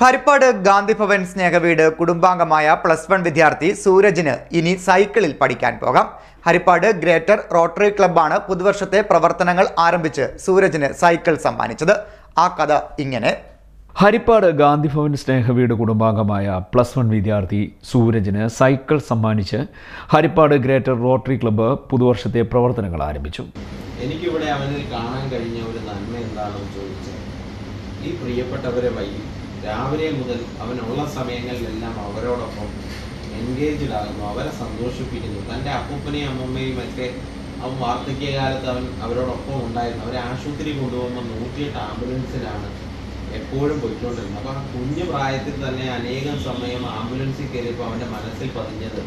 ഹരിപ്പാട് ഗാന്ധിഭവൻ സ്നേഹവീട് കുടുംബാംഗമായ plus one വിദ്യാർത്ഥി സൂരജിന് ഇനി സൈക്കിളിൽ പഠിക്കാൻ പോകാം. ഹരിപ്പാട് ഗ്രേറ്റർ റോട്ടറി ക്ലബ്ബാണ് പുതുവർഷത്തെ പ്രവർത്തനങ്ങൾ ആരംഭിച്ച് സൂരജിന് സൈക്കിൾ സമ്മാനിച്ചത്. ആ കഥ ഇങ്ങനെ. ഹരിപ്പാട് ഗാന്ധിഭവൻ സ്നേഹവീട് കുടുംബാംഗമായ പ്ലസ് വൺ വിദ്യാർത്ഥി സൂരജിന് സൈക്കിൾ സമ്മാനിച്ച് ഹരിപ്പാട് ഗ്രേറ്റർ റോട്ടറി ക്ലബ്ബ് പുതുവർഷത്തെ പ്രവർത്തനങ്ങൾ ആരംഭിച്ചു. എനിക്കിവിടെ അവനിൽ കാണാൻ കഴിഞ്ഞ ഒരു നന്മ എന്താണെന്ന് ചോദിച്ചാൽ ഈ പ്രിയപ്പെട്ടവരെ വൈകി രാവിലെ മുതൽ അവനുള്ള സമയങ്ങളിലെല്ലാം അവരോടൊപ്പം എൻഗേജ്ഡ് ആകുന്നു. അവരെ സന്തോഷിപ്പിക്കുന്നു. തന്റെ അപ്പൂപ്പനെയും അമ്മമ്മയും ഒക്കെ അവൻ വാർദ്ധക്യകാലത്ത് അവൻ അവരോടൊപ്പം ഉണ്ടായിരുന്നു. അവരെ ആശുപത്രി കൊണ്ടുപോകുമ്പോൾ നൂറ്റിയെട്ട് ആംബുലൻസിലാണ് എപ്പോഴും പോയിക്കൊണ്ടിരുന്നത്. അപ്പോൾ ആ കുഞ്ഞു പ്രായത്തിൽ തന്നെ അനേകം സമയം ആംബുലൻസിൽ കയറിയപ്പോൾ അവന്റെ മനസ്സിൽ പതിഞ്ഞത്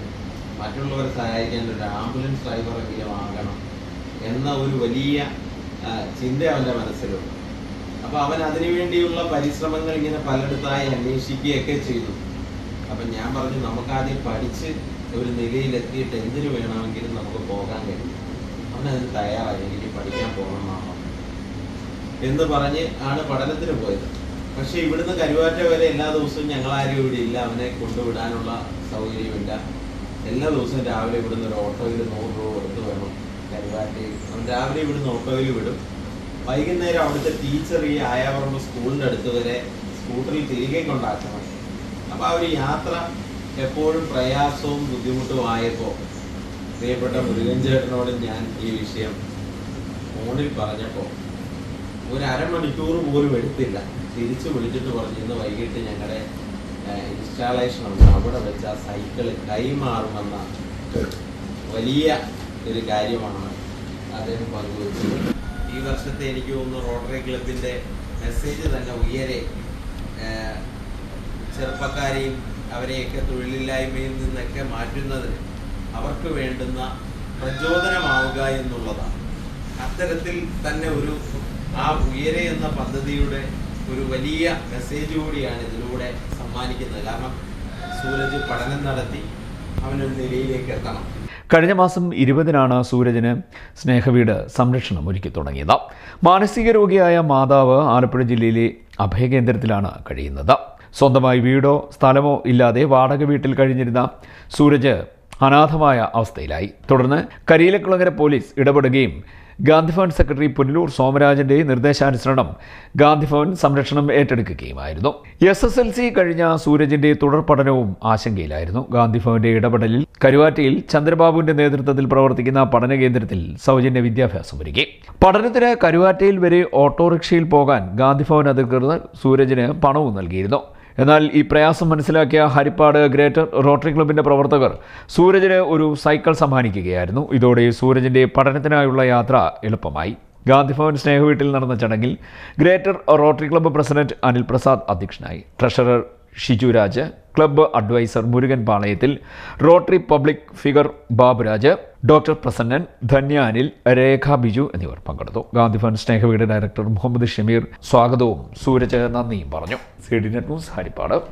മറ്റുള്ളവരെ സഹായിക്കാൻ ഒരു ആംബുലൻസ് ഡ്രൈവറെങ്കിലും ആകണം എന്ന ഒരു വലിയ ചിന്ത അവന്റെ മനസ്സിലുണ്ട്. അപ്പോൾ അവൻ അതിനുവേണ്ടിയുള്ള പരിശ്രമങ്ങൾ ഇങ്ങനെ പലയിടത്തായി അന്വേഷിക്കുകയൊക്കെ ചെയ്തു. അപ്പൊ ഞാൻ പറഞ്ഞു നമുക്ക് ആദ്യം പഠിച്ച് ഒരു നിലയിലെത്തിയിട്ട് എന്തിനു വേണമെങ്കിലും നമുക്ക് പോകാൻ കഴിയും. അവൻ അതിന് തയ്യാറായി. എനിക്ക് പഠിക്കാൻ പോകണമെന്നാണ് എന്ന് പറഞ്ഞ് ആണ് പഠനത്തിന് പോയത്. പക്ഷെ ഇവിടുന്ന് കരുവാറ്റ വരെ എല്ലാ ദിവസവും ഞങ്ങൾ ഞങ്ങളാരും ഇവിടെ ഇല്ല. അവനെ കൊണ്ടുവിടാനുള്ള സൗകര്യമില്ല. എല്ലാ ദിവസവും രാവിലെ ഇവിടുന്ന് ഒരു ഓട്ടോയിൽ നൂറ് രൂപ കൊടുത്ത് വേണം കരുവാറ്റയിൽ. അവൻ രാവിലെ ഇവിടുന്ന് ഓട്ടോയിൽ വിടും. വൈകുന്നേരം അവിടുത്തെ ടീച്ചർ ഈ ആയാപറമ്പ് സ്കൂളിന്റെ അടുത്ത് വരെ സ്കൂട്ടറിൽ തിരികെ കൊണ്ടാക്കണം. അപ്പോൾ ആ ഒരു യാത്ര എപ്പോഴും പ്രയാസവും ബുദ്ധിമുട്ടുമായപ്പോൾ പ്രിയപ്പെട്ട മുരുകൻ ചേട്ടനോട് ഞാൻ ഈ വിഷയം ഫോണിൽ പറഞ്ഞപ്പോൾ ഒരു അരമണിക്കൂർ പോലും എടുത്തില്ല. തിരിച്ചു വിളിച്ചിട്ട് പറഞ്ഞു ഇന്ന് വൈകിട്ട് ഞങ്ങളുടെ ഇൻസ്റ്റാളേഷൻ ഉണ്ട്. അവിടെ വെച്ച് ആ സൈക്കിൾ കൈമാറുമെന്ന വലിയ ഒരു കാര്യമാണ് അദ്ദേഹം പങ്കുവച്ചത്. ഈ വർഷത്തെ എനിക്ക് തോന്നുന്നു റോട്ടറി ക്ലബിന്റെ മെസ്സേജ് തന്നെ ഉയരെ ചെറുപ്പക്കാരെയും അവരെയൊക്കെ തൊഴിലില്ലായ്മയിൽ നിന്നൊക്കെ മാറ്റുന്നതിന് അവർക്ക് വേണ്ടുന്ന പ്രചോദനമാവുക എന്നുള്ളതാണ്. അത്തരത്തിൽ തന്നെ ഒരു ആ ഉയരെ എന്ന പദ്ധതിയുടെ ഒരു വലിയ മെസ്സേജ് കൂടിയാണ് ഇതിലൂടെ സമ്മാനിക്കുന്നത്. കാരണം സൂരജ് പഠനം നടത്തി അവനൊരു നിലയിലേക്ക് എത്തണം. കഴിഞ്ഞ മാസം ഇരുപതിനാണ് സൂരജിന് സ്നേഹവീട് സംരക്ഷണം ഒരുക്കി തുടങ്ങിയത്. മാനസിക രോഗിയായ മാതാവ് ആലപ്പുഴ ജില്ലയിലെ അഭയകേന്ദ്രത്തിലാണ് കഴിയുന്നത്. സ്വന്തമായി വീടോ സ്ഥലമോ ഇല്ലാതെ വാടക വീട്ടിൽ കഴിഞ്ഞിരുന്ന സൂരജ് അനാഥമായ അവസ്ഥയിലായി. തുടർന്ന് കരിയിലക്കുളങ്ങര പോലീസ് ഇടപെടുകയും ഗാന്ധിഭവൻ സെക്രട്ടറി പുനലൂർ സോമരാജന്റെ നിർദ്ദേശാനുസരണം ഗാന്ധിഭവൻ സംരക്ഷണം ഏറ്റെടുക്കുകയുമായിരുന്നു. എസ് എസ് എൽ സി കഴിഞ്ഞ സൂരജിന്റെ തുടർ പഠനവും ആശങ്കയിലായിരുന്നു. ഗാന്ധിഭവന്റെ ഇടപെടലിൽ കരുവാറ്റയിൽ ചന്ദ്രബാബുവിന്റെ നേതൃത്വത്തിൽ പ്രവർത്തിക്കുന്ന പഠന കേന്ദ്രത്തിൽ സൗജന്യ വിദ്യാഭ്യാസം ഒരുക്കി. പഠനത്തിന് കരുവാറ്റയിൽ വരെ ഓട്ടോറിക്ഷയിൽ പോകാൻ ഗാന്ധിഭവൻ അധികൃതർ സൂരജിന് പണവും നൽകിയിരുന്നു. എന്നാൽ ഈ പ്രയാസം മനസ്സിലാക്കിയ ഹരിപ്പാട് ഗ്രേറ്റർ റോട്ടറി ക്ലബിന്റെ പ്രവർത്തകർ സൂരജിന് ഒരു സൈക്കിൾ സമ്മാനിക്കുകയായിരുന്നു. ഇതോടെ സൂരജിന്റെ പഠനത്തിനായുള്ള യാത്ര എളുപ്പമായി. ഗാന്ധിഭവൻ സ്നേഹവീട്ടിൽ നടന്ന ചടങ്ങിൽ greater rotary club president Anil Prasad അധ്യക്ഷനായി. Treasurer Shiju Raj club advisor Murugan പാളയത്തിൽ rotary public figure Baburaj doctor Prasannan ധന്യാനിൽ Rekha Biju എന്നിവർ പങ്കെടുത്തു. ഗാന്ധി ഫണ്ട് സ്നേഹവീട് ഡയറക്ടർ മുഹമ്മദ് ഷമീർ സ്വാഗതവും സൂരജ് നന്ദിയും പറഞ്ഞു. C D net news Haripad.